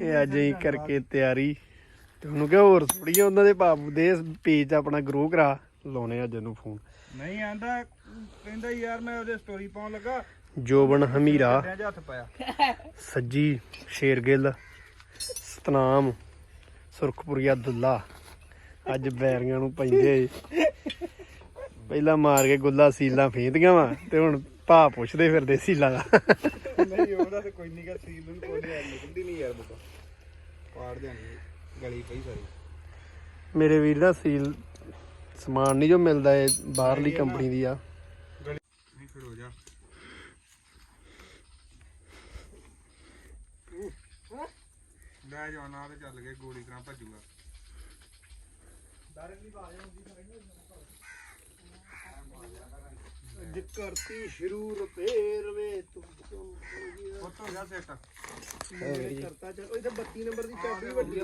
ਇਹ ਅੱਜ ਹੀ ਕਰਕੇ ਤਿਆਰੀ। ਤੇ ਉਹਨੂੰ ਕਿਹਾ ਹੋਰ ਥੋੜੀ ਉਹਨਾਂ ਦੇ ਬਾਬੂ ਦੇ ਪੇਜ ਆਪਣਾ ਗਰੋ ਕਰਾ ਲਾਉਣੇ ਅੱਜ ਉਹਨੂੰ ਫੋਨ ਨਹੀਂ ਆਂਦਾ ਕਹਿੰਦਾ ਯਾਰ ਮੈਂ ਉਹਦੇ ਸਟੋਰੀ ਪਾਉਣ ਲੱਗਾ। ਜੋਬਨ ਹਮੀਰਾ। ਹੱਥ ਪਾਇਆ। ਸੱਜੀ ਸ਼ੇਰਗਿੱਲ ਸਤਨਾਮ ਸੁਰਖਪੁਰੀਆ ਦੁੱਲਾ ਅੱਜ ਬੈਰੀਆਂ ਨੂੰ ਪੈਂਦੇ। ਪਹਿਲਾਂ ਮਾਰ ਕੇ ਗੁੱਲਾ ਸੀਲਾਂ ਫੇਂਦੀਆਂ ਵਾ ਤੇ ਹੁਣ ਭਾ ਪੁੱਛਦੇ ਫਿਰਦੇ ਸੀਲਾਂ ਦਾ। ਨਹੀਂ ਉਹਦਾ ਤੇ ਕੋਈ ਨਹੀਂ ਗਾ ਸੀਲ ਨੂੰ ਕੋਈ ਨਹੀਂ ਨਿਕਲਦੀ ਨਹੀਂ ਯਾਰ ਬਤਾ ਪਾੜ ਜਾਣੀ ਗਲੀ ਪਈ ਸਾਰੀ। ਮੇਰੇ ਵੀਰ ਦਾ ਸੀਲ ਸਮਾਨ ਨਹੀਂ ਜੋ ਮਿਲਦਾ ਏ ਬਾਹਰਲੀ ਕੰਪਨੀ ਦੀ ਆ। ਨਹੀਂ ਖੜੋ ਜਾ। ਲੈ ਜਾ ਨਾ ਤੇ ਚੱਲ ਗਏ ਗੋਲੀ ਕਰਾਂ ਭੱਜੂਗਾ। ਅੱਜ ਕਰਤੀ ਸ਼ੁਰੂ ਰਪੇਰ ਵੇ ਤੂੰ ਉੱਤੋਂ ਜਾ। ਸੈਟ ਕਰਤਾ ਚੱਲ ਉਹ 32 ਨੰਬਰ ਦੀ ਚਾਬੀ ਵੱਡੀ ਆ।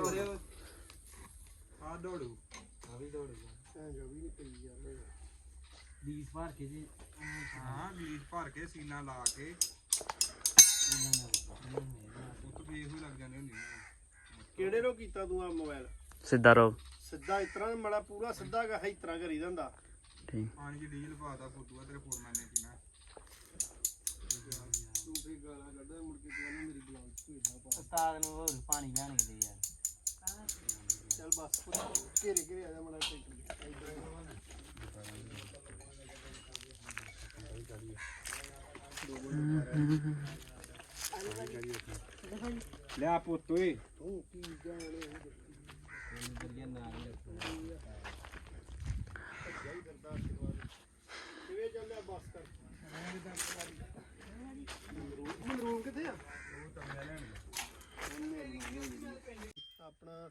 ਆ ਦੌੜੂ। ਬੀਜ ਭਰ ਕੇ ਜੀ। ਹਾਂ ਗਲੀਚ ਭਰ ਕੇ ਸੀਨਾ ਲਾ ਕੇ। ਉੱਤ ਫੇਸ ਵੀ ਲੱਗ ਜਾਂਦੇ ਹੁੰਦੇ ਆ। ਕਿਹੜੇ ਰੋ ਕੀਤਾ ਤੂੰ ਆ ਮੋਬਾਈਲ ਸਿੱਧਾ ਰੋ ਸਿੱਧਾ ਇਸ ਤਰ੍ਹਾਂ ਮੜਾ ਪੂਰਾ ਸਿੱਧਾ ਗਾ ਇਸ ਤਰ੍ਹਾਂ ਕਰੀਦਾ ਹੁੰਦਾ। ਠੀਕ ਪਾਣੀ 'ਚ ਡੀਜ਼ਲ ਪਾਤਾ ਫੁੱਟੂਆ ਤੇਰੇ ਫੋਰਮੈਨ ਨੇ ਪੀਣਾ ਤੂੰ ਫੇਰ ਗਾਲਾਂ ਕੱਢਦਾ ਮੁੜ ਕੇ ਤੂੰ ਮੇਰੀ ਬਲੌਗ ਭੇਜਦਾ ਪਾ ਉਸਤਾਦ ਨੂੰ ਹੋਰ ਪਾਣੀ ਲੈਣ ਕੇ ਦੇ ਯਾਰ। ਚੱਲ ਬਸ ਘੇਰੇ ਘੇਰੇ ਆ ਜਾ ਮੜਾ ਟੈਂਕ ਲਿਆ ਪੁੱਤ ਓਏ। ਤੂੰ ਕੀ ਜਾਣੇ ਕਿਵੇਂ ਚੱਲਿਆ ਬਸ ਕਰ ਮਨਰੂਮ ਕਿੱਥੇ ਆ ਆਪਣਾ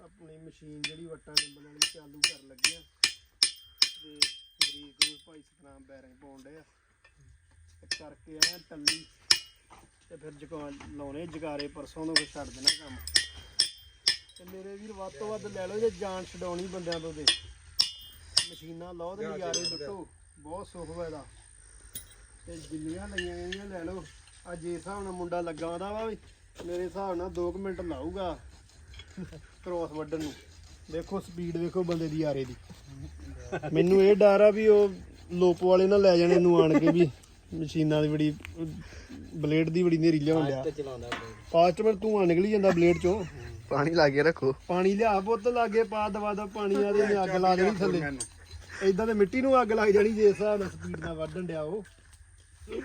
ਆਪਣੀ ਮਸ਼ੀਨ ਜਿਹੜੀ ਵਟਾਂ ਨਿੰਬਣ ਵਾਲੀ ਚਾਲੂ ਕਰਨ ਲੱਗੇ ਆ। ਤੇ ਗਰੀਕ ਨੂੰ ਭਾਈ ਸਤਨਾਮ ਬੈਰਿੰਗ ਪਾਉਣ ਡਏ ਆ। ਤੇ ਕਰਕੇ ਆਇਆ ਟੱਲੀ। ਤੇ ਫਿਰ ਜਗਾ ਲਾਉਣੇ ਜਗਾਰੇ ਪਰਸੋਂ ਨੂੰ ਫਿਰ ਛੱਡ ਦੇਣਾ ਕੰਮ। ਤੇ ਮੇਰੇ ਵੀਰ ਵੱਧ ਤੋਂ ਵੱਧ ਲੈ ਲਓ ਜੇ ਜਾਨ ਛਡਾਉਣੀ ਬੰਦਿਆਂ ਤੋਂ ਤੇ। ਮਸ਼ੀਨਾਂ ਲਾਓ ਤੇ ਨਜ਼ਾਰੇ ਲੁੱਟੋ। ਬਹੁਤ ਸੁੱਖ ਵਾ ਇਹਦਾ ਤੇ ਜਿੰਨੀਆਂ ਲਈਆਂ ਗਈਆਂ ਲੈ ਲਓ। ਅੱਜ ਇਸ ਹਿਸਾਬ ਨਾਲ ਮੁੰਡਾ ਲੱਗਾ ਉਹਦਾ ਵਾ ਵੀ ਮੇਰੇ ਹਿਸਾਬ ਨਾਲ 2 ਮਿੰਟ ਲਾਊਗਾ ਕ੍ਰੋਸ ਵੱਢਣ ਨੂੰ। ਦੇਖੋ ਸਪੀਡ ਵੇਖੋ ਬੰਦੇ ਦੀ ਯਾਰੇ ਦੀ। ਮੈਨੂੰ ਇਹ ਡਰ ਆ ਵੀ ਉਹ ਲੋਪ ਵਾਲੇ ਨਾ ਲੈ ਜਾਣੇ ਨੂੰ ਆਣ ਕੇ ਵੀ ਮਸ਼ੀਨਾਂ ਦੀ ਬੜੀ ਬਲੇਡ ਦੀ ਬੜੀ ਨੇਰੀ ਲਿਆਉਣ ਕੋਈ। ਫਾਸਟ ਪਰ ਧੂਆਂ ਨਿਕਲੀ ਜਾਂਦਾ ਬਲੇਡ ਚੋਂ। ਪਾਣੀ ਲਾ ਕੇ ਰੱਖੋ। ਪਾਣੀ ਲਿਆ ਪੁੱਤ ਲਾਗੇ ਪਾ ਦਵਾ ਦਾ ਪਾਣੀ ਆ ਦੇ ਨੇ ਅੱਗ ਲਾ ਦੇਣੀ ਥੱਲੇ। ਇਦਾਂ ਤੇ ਮਿੱਟੀ ਨੂੰ ਅੱਗ ਲੱਗ ਜਾਣੀ ਜੇ ਇਸ ਹਿਸਾਬ ਨਾਲ ਸਪੀਡ ਨਾਲ ਵੱਢਣ ਡਿਆ ਉਹ।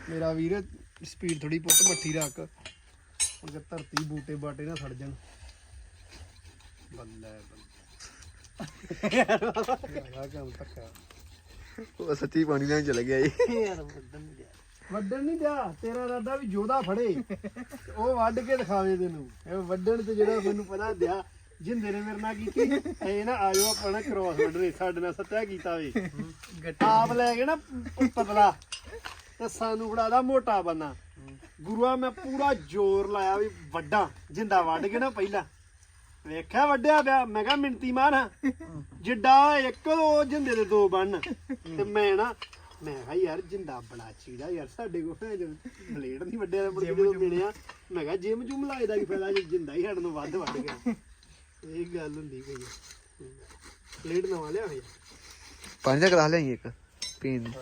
ਮੇਰਾ ਵੀਰ ਸਪੀਡ ਥੋੜੀ ਪੁੱਤ ਮੱਠੀ ਰੱਖ। ਅਗਰ ਧਰਤੀ ਬੂਟੇ ਬਾਟੇ ਨਾ ਸੜ ਜਾਣ। ਬੱਲੇ ਬੱਲੇ। ਆ ਕੰਮ ਉਹ ਸੱਚੀ ਪਾਣੀ ਲੈਣ ਚਲੇ ਗਿਆ ਯਾਰ ਵੱਡਣ ਨਹੀਂ ਗਿਆ ਨਹੀਂ ਤੇਰਾ ਇਰਾਦਾ ਵੀ ਜੋਦਾ ਫੜੇ। ਉਹ ਵੱਢ ਕੇ ਦਿਖਾਵੇ ਤੈਨੂੰ। ਇਹ ਵੱਢਣ ਤੇ ਜਿਹੜਾ ਮੈਨੂੰ ਪਤਾ ਦਿਆ ਜਿੰਦੇ ਨੇ ਮੇਰੇ ਨਾਲ ਕੀਤੀ ਇਹ ਨਾ ਆਇਓ ਆਪਣਾ ਕ੍ਰੋਸ ਵੱਢਣੇ ਸਾਡੇ ਨਾਲ ਸੱਤਿਆ ਕੀਤਾ ਵੇ। ਆਪ ਲੈ ਕੇ ਨਾ ਪਤਲਾ। ਤੇ ਸਾਨੂੰ ਫੜਾਦਾ ਮੋਟਾ ਬੰਨਾ। ਗੁਰੂਆ ਮੈਂ ਪੂਰਾ ਜ਼ੋਰ ਲਾਇਆ ਵੀ ਵੱਡਾ ਜਿੰਦਾ ਵੱਢ ਕੇ ਨਾ ਪਹਿਲਾਂ। ਵੇਖਿਆ ਵੱਡਿਆ ਪਿਆ ਮੈਂ ਕਿਹਾ ਮਿੰਤੀ ਮਾਰ। ਜਿੱਡਾ ਇੱਕ ਉਹ ਜਿੰਦੇ ਦੇ ਦੋ ਬਣ ਤੇ ਮੈਂ ਨਾ ਮੈਂ ਕਿਹਾ ਯਾਰ ਜਿੰਦਾ ਬੜਾ ਚੀੜਾ ਯਾਰ ਸਾਡੇ ਕੋਲ ਬਲੇਡ ਨਹੀਂ ਵੱਡਿਆ ਦਾ ਮੁੜ ਕੇ ਜਦੋਂ ਮਿਲਿਆ ਮੈਂ ਕਿਹਾ ਜਿਮ ਜੁਮ ਲਾਇਦਾ ਕੀ ਫਾਇਦਾ ਜੇ ਜਿੰਦਾ ਹੀ ਸਾਡੇ ਨੂੰ ਵੱਧ ਵੱਢ ਗਿਆ। ਇਹ ਗੱਲ ਹੁੰਦੀ ਪਈ ਹੈ ਬਲੇਡ ਨਵਾਂ ਲਿਆ ਹੋਇਆ। ਪਾਣੀ ਦਾ ਗਲਾਸ ਲਿਆਈ ਇੱਕ ਪੀਣ ਨੂੰ।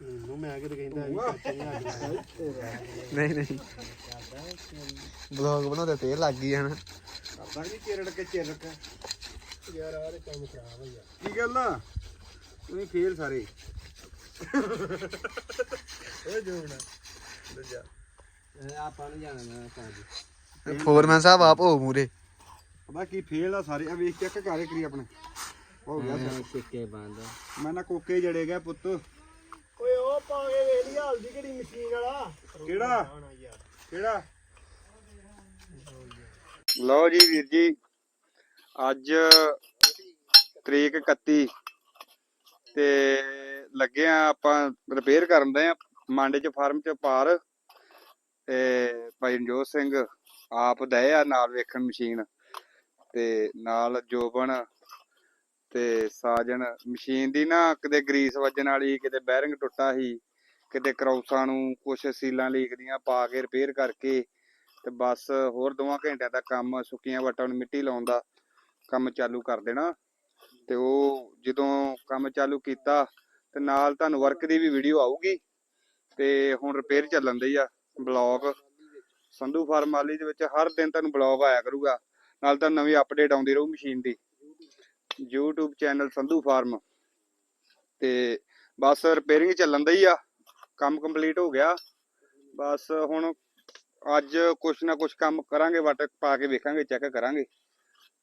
ਨੂੰ ਮੈਂ ਕਿਤੇ ਕਹਿੰਦਾ ਵੀ ਚਾਚੇ ਨੇ ਆ ਗਿਆ ਨਹੀਂ ਨਹੀਂ। ਬਲੌਗ ਬਣਾਉਂਦੇ ਤੇ ਲੱਗ ਗਈ ਹਨ ਕਰਦਾ ਨਹੀਂ ਚਿਰੜ ਕੇ ਚਿਰਕ ਯਾਰ ਆਹ ਤੇ ਕੰਮ ਖਰਾਬ ਹੋਇਆ ਕੀ ਗੱਲ ਆ? ਤੁਸੀਂ ਫੇਲ ਸਾਰੇ। ਓਏ ਜੋਣਾ ਦੂਜਾ ਆਪਾਂ ਨੂੰ ਜਾਣਾ ਮੈਂ ਕਾਜੀ ਫੋਰਮੈਨ ਸਾਹਿਬ ਆਪ ਹੋ ਮੂਰੇ। ਪਤਾ ਕੀ ਫੇਲ ਆ ਸਾਰੇ। ਆ ਵੇਖ ਚੈੱਕ ਕਰੇ ਕਰੀ ਆਪਣੇ। ਹੋ ਗਿਆ ਸਾਰਾ। ਸਿੱਕੇ ਬੰਦ। ਮੈਂ ਨਾ ਕੋਕੇ ਜੜੇ ਗਿਆ ਪੁੱਤ। ਉਹ ਪਾ ਕੇ ਵੇਖ ਲਈ ਹਲਦੀ ਕਿਹੜੀ ਮਸ਼ੀਨ ਵਾਲਾ। ਕਿਹੜਾ? ਆਉਣਾ ਯਾਰ। ਕਿਹੜਾ? ਲਓ ਜੀ ਵੀਰ ਜੀ ਅੱਜ ਤਰੀਕ 31 ਤੇ ਲੱਗੇ ਆ ਆਪਾਂ ਰਿਪੇਅਰ ਕਰਨ ਦੇ ਆ ਮਾਂਡੇ ਚ ਫਾਰਮ ਚ ਪਾਰ। ਤੇ ਭਾਈ ਨਜੋਤ ਸਿੰਘ ਆਪ ਦਏ ਆ ਨਾਲ ਵੇਖਣ ਮਸ਼ੀਨ। ਤੇ ਨਾਲ ਜੋਬਨ ਤੇ ਸਾਜਨ ਮਸ਼ੀਨ ਦੀ ਨਾ ਕਿਤੇ ਗਰੀਸ ਵੱਜਣ ਵਾਲੀ, ਕਿਤੇ ਬੈਰਿੰਗ ਟੁੱਟਾ ਸੀ, ਕਿਤੇ ਕਰੌਸਾਂ ਨੂੰ ਕੁਛ ਸੀਲਾਂ ਲੀਕ ਦੀਆਂ ਪਾ ਕੇ ਰਿਪੇਅਰ ਕਰਕੇ ਤੇ ਬਸ ਹੋਰ ਦੋਵਾਂ ਘੰਟਿਆਂ ਦਾ ਕੰਮ ਸੁੱਕੀਆਂ ਵਟਾਂ ਨੂੰ ਮਿੱਟੀ ਲਾਉਣ ਦਾ ਕੰਮ ਚਾਲੂ ਕਰ ਦੇਣਾ। ਤੇ ਉਹ ਜਦੋਂ ਕੰਮ ਚਾਲੂ ਕੀਤਾ ਤੇ ਨਾਲ ਤੁਹਾਨੂੰ ਵਰਕ ਦੀ ਵੀ ਵੀਡੀਓ ਆਊਗੀ। ਤੇ ਹੁਣ ਰਿਪੇਅਰ ਚੱਲਣ ਦੀ ਆ ਬਲੌਗ ਸੰਧੂ ਫਾਰਮਾਲੀ ਦੇ ਵਿੱਚ ਹਰ ਦਿਨ ਤੁਹਾਨੂੰ ਬਲੌਗ ਆਇਆ ਕਰੂਗਾ। ਨਾਲ ਤਾਂ ਨਵੀਂ ਅਪਡੇਟ ਆਉਂਦੀ ਰਹੂ ਮਸ਼ੀਨ ਦੀ। YouTube channel Sandhu farm. ਤੇ ਬਸ ਰਿਪੇਅਰਿੰਗ ਚੱਲਣ ਦੀ ਆ। ਕੰਮ ਕੰਪਲੀਟ ਹੋ ਗਿਆ। ਬਸ ਹੁਣ ਅੱਜ ਕੁਛ ਨਾ ਕੁਛ ਕੰਮ ਕਰਾਂਗੇ, ਵਟ ਪਾ ਕੇ ਵੇਖਾਂਗੇ ਚੈੱਕ ਕਰਾਂਗੇ।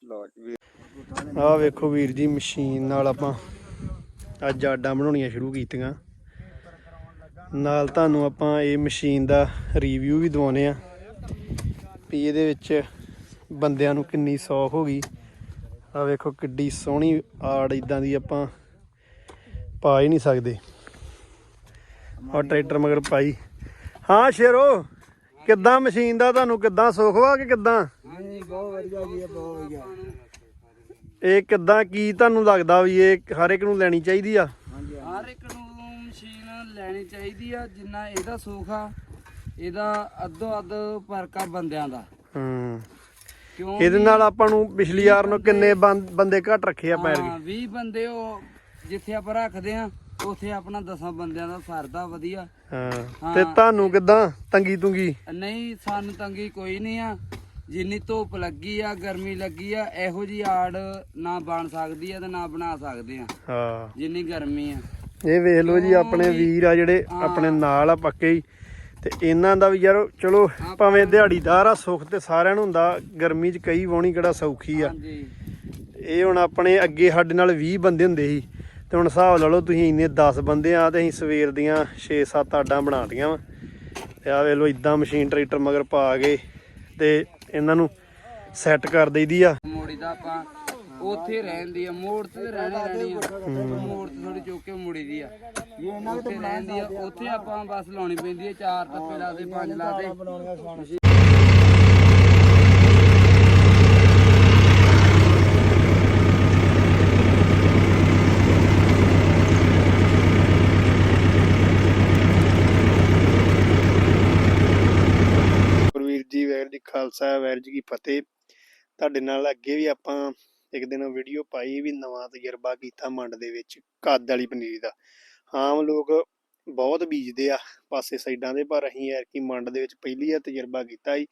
ਲਓ ਜੀ, ਵੀਰ। ਵੇਖੋ ਵੀਰ ਜੀ, ਮਸ਼ੀਨ ਨਾਲ ਆਪਾਂ ਅੱਜ ਆਡਾ ਬਣਾਉਣੀਆਂ ਸ਼ੁਰੂ ਕੀਤੀਆਂ। ਨਾਲ ਤੁਹਾਨੂੰ ਆਪਾਂ ਇਹ ਮਸ਼ੀਨ ਦਾ ਰਿਵਿਊ ਵੀ ਦਵਾਉਨੇ ਆ। ਵੀ ਇਹਦੇ ਵਿੱਚ ਬੰਦਿਆਂ ਨੂੰ ਕਿੰਨੀ ਸੌਖ ਹੋ ਗਈ। ਆ ਵੇਖੋ ਕਿੱਡੀ ਸੋਹਣੀ ਆੜ ਇਦਾਂ ਦੀ ਆਪਾਂ ਪਾ ਹੀ ਨਹੀਂ ਸਕਦੇ। ਆ ਟਰੈਕਟਰ ਮਗਰ ਪਾਈ। ਹਾਂ ਸ਼ੇਰੋ ਕਿੱਦਾਂ ਮਸ਼ੀਨ ਦਾ ਤੁਹਾਨੂੰ ਕਿੱਦਾਂ ਸੁੱਖ ਵਾ ਕਿ ਕਿੱਦਾਂ? ਹਾਂਜੀ ਬਹੁਤ ਵਧੀਆ ਜੀ ਬਹੁਤ ਵਧੀਆ। ਇਹ ਕਿੱਦਾਂ ਕੀ ਤੁਹਾਨੂੰ ਲੱਗਦਾ ਵੀ ਇਹ ਹਰ ਇੱਕ ਨੂੰ ਲੈਣੀ ਚਾਹੀਦੀ ਆ? ਹਾਂਜੀ ਹਰ ਇੱਕ ਨੂੰ ਮਸ਼ੀਨ ਲੈਣੀ ਚਾਹੀਦੀ ਆ ਜਿੰਨਾ ਇਹਦਾ ਸੁੱਖ ਆ ਇਹਦਾ ਅੱਧੋ ਅੱਧ ਫ਼ਰਕ ਆ ਬੰਦਿਆਂ ਦਾ। ਹੂੰ। ਕਿਉਂ ਇਹਦੇ ਨਾਲ ਆਪਾਂ ਨੂੰ ਪਿਛਲੀ ਵਾਰ ਨੂੰ ਕਿੰਨੇ ਬੰ- ਬੰਦੇ ਘੱਟ ਰੱਖੇ ਆ ਪੈਰ ਹਾਂ 20 ਬੰਦੇ ਉਹ ਜਿੱਥੇ ਆਪਾਂ ਰੱਖਦੇ ਆ ਉੱਥੇ ਆਪਣਾ 10 ਬੰਦਿਆਂ ਦਾ ਸਰਦਾ ਵਧੀਆ। ਹਾਂ। ਤੇ ਤੁਹਾਨੂੰ ਕਿੱਦਾਂ ਤੰਗੀ ਤੁੰਗੀ? ਨਹੀਂ ਸਾਨੂੰ ਤੰਗੀ ਕੋਈ ਨਹੀਂ ਆ। ਜਿੰਨੀ ਧੁੱਪ ਲੱਗੀ ਆ ਗਰਮੀ ਲੱਗੀ ਆ ਇਹੋ ਜੀ ਆੜ ਨਾ ਬਣ ਸਕਦੀ ਆ ਤੇ ਨਾ ਬਣਾ ਸਕਦੇ ਆ। ਹਾਂ। ਜਿੰਨੀ ਗਰਮੀ ਆ। ਇਹ ਵੇਖ ਲਓ ਜੀ ਆਪਣੇ ਵੀਰ ਆ ਜਿਹੜੇ ਆਪਣੇ ਨਾਲ ਆ ਪੱਕੇ ਹੀ। ਤੇ ਇਹਨਾਂ ਦਾ ਵੀ ਯਾਰ ਚਲੋ ਭਾਵੇਂ ਦਿਹਾੜੀਦਾਰ ਆ ਸੁੱਖ ਤੇ ਸਾਰਿਆਂ ਨੂੰ ਹੁੰਦਾ ਗਰਮੀ 'ਚ ਕਈ ਵਾਉਣੀ ਕਿਹੜਾ ਸੌਖੀ ਆ। ਹਾਂਜੀ। ਇਹ ਹੁਣ ਆਪਣੇ ਅੱਗੇ ਸਾਡੇ ਨਾਲ 20 ਬੰਦੇ ਹੁੰਦੇ ਸੀ ਤੇ ਹੁਣ ਹਿਸਾਬ ਲਾ ਲਓ ਤੁਸੀਂ ਇੰਨੇ 10 ਬੰਦੇ ਆ ਤੇ ਅਸੀਂ ਸਵੇਰ ਦੀਆਂ 6-7 ਆਡਾਂ ਬਣਾ ਲਈਆਂ ਵਾ। ਤੇ ਆ ਵੇਖ ਲਓ ਇਦਾਂ ਮਸ਼ੀਨ ਟਰੈਕਟਰ ਮਗਰ ਪਾ ਕੇ ਤੇ ਇਹਨਾਂ ਨੂੰ ਸੈੱਟ ਕਰ ਦਈਦੀ ਆ। ਮੋੜੀ ਦਾ ਆਪਾਂ ਉੱਥੇ ਰਹਿੰਦੀ ਆ ਮੋੜ ਤੇ ਰਹਿਣੀ ਰਹਿਣੀ ਆ। ਮੋੜ ਤੇ ਥੋੜੀ ਚੁੱਕ ਕੇ ਮੁੜੀ ਦੀ ਆ। ਉੱਥੇ ਰਹਿੰਦੀ ਆ ਉੱਥੇ ਆਪਾਂ ਬਸ ਲਾਉਣੀ ਪੈਂਦੀ ਆ ਚਾਰ ਟੱਪੇ ਲਾ ਦੇ ਪੰਜ ਲਾ ਦੇ। ਜੀ ਵੈਰ ਜੀ ਖਾਲਸਾ ਵੈਰ ਜੀ ਕੀ ਫਤਿਹ। ਤੁਹਾਡੇ ਨਾਲ ਅੱਗੇ ਵੀ ਆਪਾਂ ਇੱਕ ਦਿਨ ਵੀਡੀਓ ਪਾਈ ਵੀ ਨਵਾਂ ਤਜਰਬਾ ਕੀਤਾ ਮੰਡ ਦੇ ਵਿੱਚ ਕੱਦ ਵਾਲੀ ਪਨੀਰੀ ਦਾ। ਆਮ ਲੋਕ ਬਹੁਤ ਬੀਜਦੇ ਆ ਪਾਸੇ ਸਾਈਡਾਂ ਦੇ, ਪਰ ਅਸੀਂ ਯਾਰ ਕੀ ਮੰਡ ਦੇ ਵਿੱਚ ਪਹਿਲੀ ਆ ਤਜਰਬਾ ਕੀਤਾ ਸੀ।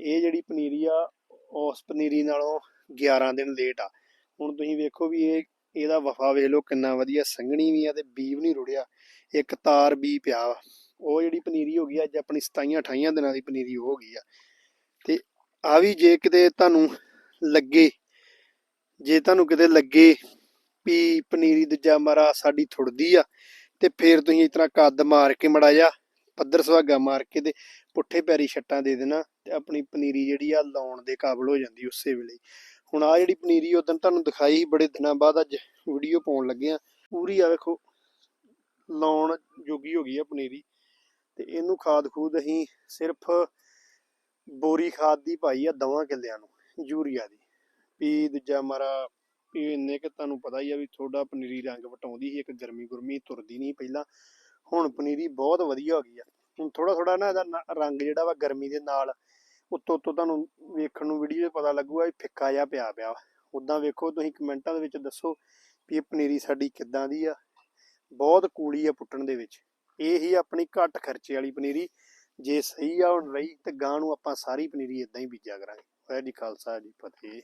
ਇਹ ਜਿਹੜੀ ਪਨੀਰੀ ਆ, ਉਸ ਪਨੀਰੀ ਨਾਲੋਂ 11 ਦਿਨ ਲੇਟ ਆ। ਹੁਣ ਤੁਸੀਂ ਵੇਖੋ ਵੀ ਇਹ, ਇਹਦਾ ਵਫਾ ਵੇਖ ਲਓ ਕਿੰਨਾ ਵਧੀਆ ਸੰਘਣੀ ਵੀ ਆ ਤੇ ਬੀ ਵੀ ਨਹੀਂ ਰੁੜਿਆ। ਇੱਕ ਤਾਰ ਬੀ ਪਿਆ ਵਾ। ਉਹ ਜਿਹੜੀ ਪਨੀਰੀ ਹੋ ਗਈ, ਅੱਜ ਆਪਣੀ 27 28 ਦਿਨਾਂ ਦੀ ਪਨੀਰੀ ਹੋ ਗਈ ਆ। ਤੇ ਆ ਵੀ ਜੇ ਕਿਤੇ ਤੁਹਾਨੂੰ ਲੱਗੇ ਜੇ ਤੁਹਾਨੂੰ ਕਿਤੇ ਲੱਗੇ ਵੀ ਪਨੀਰੀ ਦੂਜਾ ਮਾਰਾ ਸਾਡੀ ਥੁੜਦੀ ਆ, ਤੇ ਫੇਰ ਤੁਸੀਂ ਇਸ ਤਰ੍ਹਾਂ ਕੱਦ ਮਾਰ ਕੇ ਮੜਾ ਜਾ ਪੱਧਰ ਸੁਹਾਗਾ ਮਾਰ ਕੇ ਤੇ ਪੁੱਠੇ ਪੈਰੀ ਛੱਟਾਂ ਦੇ ਦੇਣਾ ਤੇ ਆਪਣੀ ਪਨੀਰੀ ਜਿਹੜੀ ਆ ਲਾਉਣ ਦੇ ਕਾਬਲ ਹੋ ਜਾਂਦੀ ਉਸੇ ਵੇਲੇ। ਹੁਣ ਆ ਜਿਹੜੀ ਪਨੀਰੀ ਉਦੋਂ ਤੁਹਾਨੂੰ ਦਿਖਾਈ ਸੀ, ਬੜੇ ਦਿਨਾਂ ਬਾਅਦ ਅੱਜ ਵੀਡੀਓ ਪਾਉਣ ਲੱਗੇ ਆ। ਪੂਰੀ ਆ ਵੇਖੋ, ਲਾਉਣ ਜੋਗੀ ਹੋ ਗਈ ਆ ਪਨੀਰੀ। ਤੇ ਇਹਨੂੰ ਖਾਦ ਖੂਦ ਅਸੀਂ ਸਿਰਫ ਬੋਰੀ ਖਾਦ ਦੀ ਪਾਈ ਆ ਦਵਾਂ ਕਿੱਲਿਆਂ ਨੂੰ, ਯੂਰੀਆ ਦੀ। ਵੀ ਦੂਜਾ ਮਾਰਾ ਵੀ ਇੰਨੇ ਕਿ ਤੁਹਾਨੂੰ ਪਤਾ ਹੀ ਆ ਵੀ ਥੋੜਾ ਪਨੀਰੀ ਰੰਗ ਵਟਾਉਂਦੀ ਸੀ, ਇੱਕ ਗਰਮੀ ਗੁਰਮੀ ਤੁਰਦੀ ਨਹੀਂ ਪਹਿਲਾਂ। ਹੁਣ ਪਨੀਰੀ ਬਹੁਤ ਵਧੀਆ ਹੋ ਗਈ ਆ। ਹੁਣ ਥੋੜਾ ਥੋੜਾ ਨਾ ਇਹਦਾ ਰੰਗ ਜਿਹੜਾ ਵਾ ਗਰਮੀ ਦੇ ਨਾਲ ਉੱਤੋਂ ਉੱਤੋਂ ਤੁਹਾਨੂੰ ਵੇਖਣ ਨੂੰ ਵੀਡੀਓ 'ਚ ਪਤਾ ਲੱਗੂਗਾ ਵੀ ਫਿੱਕਾ ਜਿਹਾ ਪਿਆ ਪਿਆ ਉਦਾਂ ਵੇਖੋ, ਤੁਸੀਂ ਕਮੈਂਟਾਂ ਦੇ ਵਿੱਚ ਦੱਸੋ ਵੀ ਇਹ ਪਨੀਰੀ ਸਾਡੀ ਕਿੱਦਾਂ ਦੀ ਆ। ਬਹੁਤ ਕੂੜੀ ਆ ਪੁੱਟਣ ਦੇ ਵਿੱਚ। ਇਹ ਹੀ ਆਪਣੀ ਘੱਟ ਖਰਚੇ ਵਾਲੀ ਪਨੀਰੀ। ਜੇ ਸਹੀ ਆ, ਹੁਣ ਰਹੀ ਤੇ ਗਾਂ ਨੂੰ ਆਪਾਂ ਸਾਰੀ ਪਨੀਰੀ ਇਦਾਂ ਹੀ ਬੀਜਿਆ ਕਰਾਂਗੇ। ਵਾਹਿਗੁਰੂ ਜੀ ਖਾਲਸਾ ਜੀ ਫਤਿਹ।